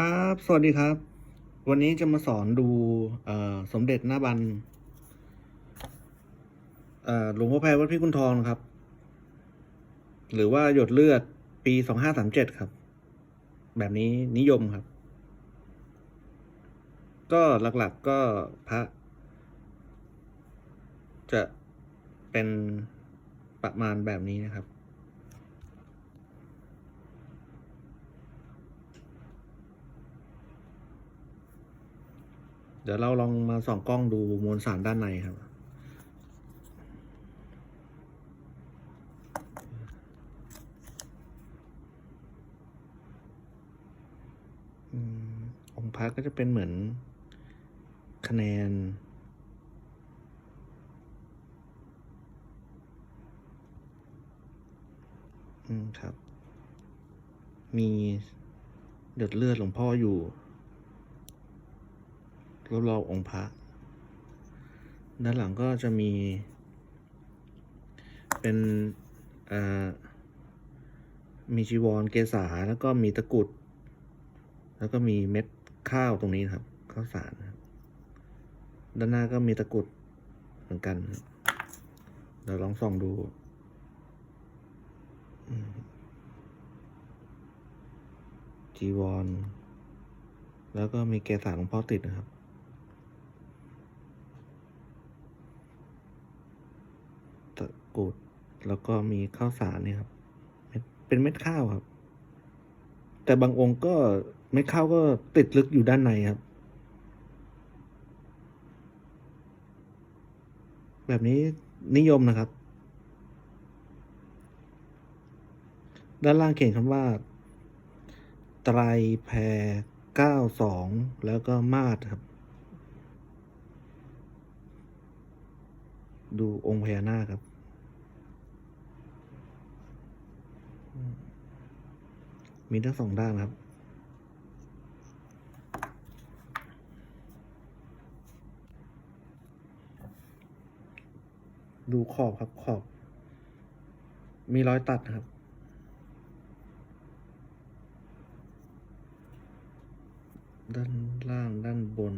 ครับ สวัสดีครับ วันนี้จะมาสอนดูสมเด็จหน้าบันหลวงพ่อแพรวัดพิกุลทองครับ หรือว่าหยดเลือดปีสองห้าสามเจ็ดครับ แบบนี้นิยมครับ ก็หลักๆก็พระ จะเป็นประมาณแบบนี้นะครับ เดี๋ยวเราลองมาส่องกล้องดูมวลสารด้านในครับองค์พระก็จะเป็นเหมือนคะแนน อืมครับ มีหยดเลือดหลวงพ่ออยู่ รอบๆองค์พระ ด้านหลังก็จะมี เป็นมีจีวรเกษาแล้วก็มีตะกุด แล้วก็มีเม็ดข้าวตรงนี้ครับ ข้าวสารครับด้านหน้าก็มีตะกุดเหมือนกันครับเดี๋ยวลองส่องดูจีวร แล้วก็มีเกสาหลวงพ่อติดนะครับ ตะกรุดแล้วก็มีข้าวสารเนี่ยครับเม็ดเป็นเม็ดข้าวครับ แต่บางองค์ก็เม็ดข้าวก็ติดลึกอยู่ด้านในครับ แบบนี้นิยมนะครับ ด้านล่างเขียนคำว่า ไตรแพรเก้าสองแล้วก็มาดครับ ดูองค์พญานาคครับ มีทั้งสองด้านครับ ดูขอบครับขอบ มีรอยตัดนะครับด้านล่างด้านบน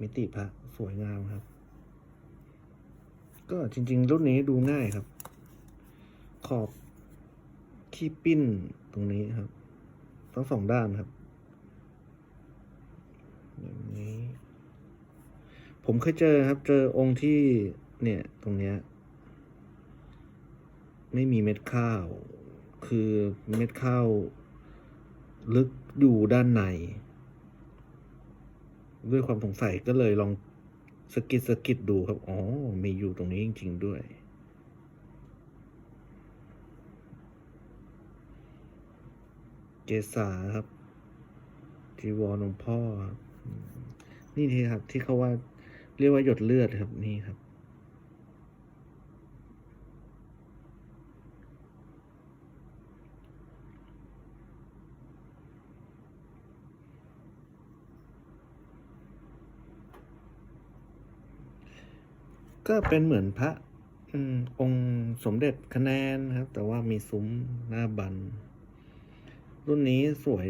มิติพระสวยงามครับ ก็จริง ๆ รุ่นนี้ดูง่ายครับ ขอบที่ปิ้นตรงนี้ครับ ทั้งสองด้านครับแบบนี้ ผมเคยเจอครับ เจอองค์ที่เนี่ยตรงเนี้ย ไม่มีเม็ดข้าว คือเม็ดข้าว ลึกอยู่ด้านใน ด้วยความสงสัยก็เลยลองสกิดสกิดดูครับ อ๋อ มีอยู่ตรงนี้จริง ๆ ด้วยเกษาครับจีวรหลวงพ่อ นี่ทีครับ ที่เขาว่าเรียกว่าหยดเลือดครับนี่ครับ ก็เป็นเหมือนพระอองค์สมเด็จคะแนนครับ แต่ว่ามีซุ้มหน้าบัน รุ่นนี้สวย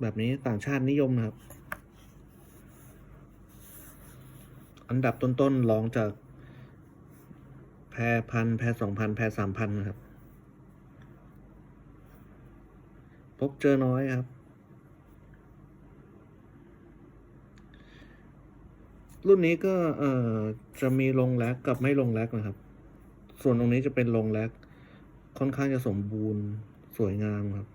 แบบนี้ต่างชาตินิยมนะครับ อันดับต้นๆรองจากแพรพันแพรสองพันแพรสามพันครับ พบเจอน้อยครับ รุ่นนี้ก็เอ่อจะมีลงแลกกับไม่ลงแลกนะครับ ส่วนตรงนี้จะเป็นลงแลกค่อนข้างจะสมบูรณ์สวยงามครับ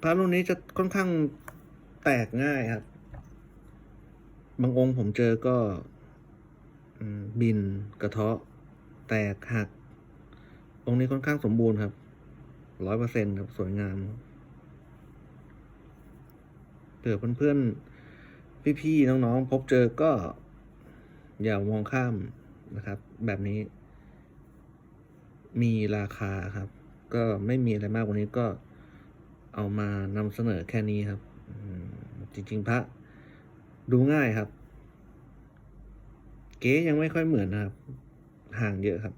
พระรุ่นนี้จะค่อนข้างแตกง่ายครับ บางองค์ผมเจอก็บินกระเทาะ แตกหัก องค์นี้ค่อนข้างสมบูรณ์ครับร้อยเปอร์เซ็นครับสวยงามเผื่อเพื่อนๆ พี่ๆน้องๆ พบเจอก็ อย่ามองข้ามนะครับ แบบนี้ มีราคาครับ ก็ไม่มีอะไรมากกว่านี้ก็เอามานำเสนอแค่นี้ครับจริงๆพระดูง่ายครับ เก๊ยังไม่ค่อยเหมือนนะครับ ห่างเยอะครับ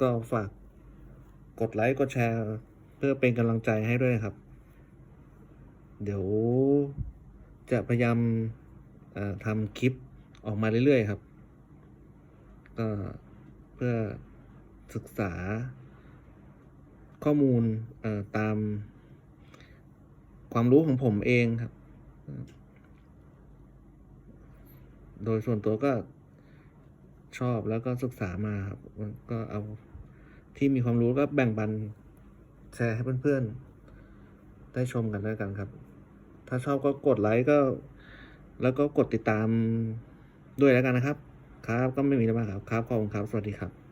ก็ฝากกดไลค์กดแชร์ เพื่อเป็นกำลังใจให้ด้วยครับ เดี๋ยว จะพยายามทำคลิปออกมาเรื่อยๆครับ ก็เพื่อศึกษาข้อมูลตามความรู้ของผมเองครับ โดยส่วนตัวก็ชอบแล้วก็ศึกษามาครับ ก็เอาที่มีความรู้ก็แบ่งปันแชร์ให้เพื่อนๆ ได้ชมกันด้วยกันครับ ถ้าชอบก็กดไลค์ก็ แล้วก็กดติดตามด้วยแล้วกันนะครับ ครับก็ไม่มีอะไรมากครับ ครับขอบคุณครับ สวัสดีครับ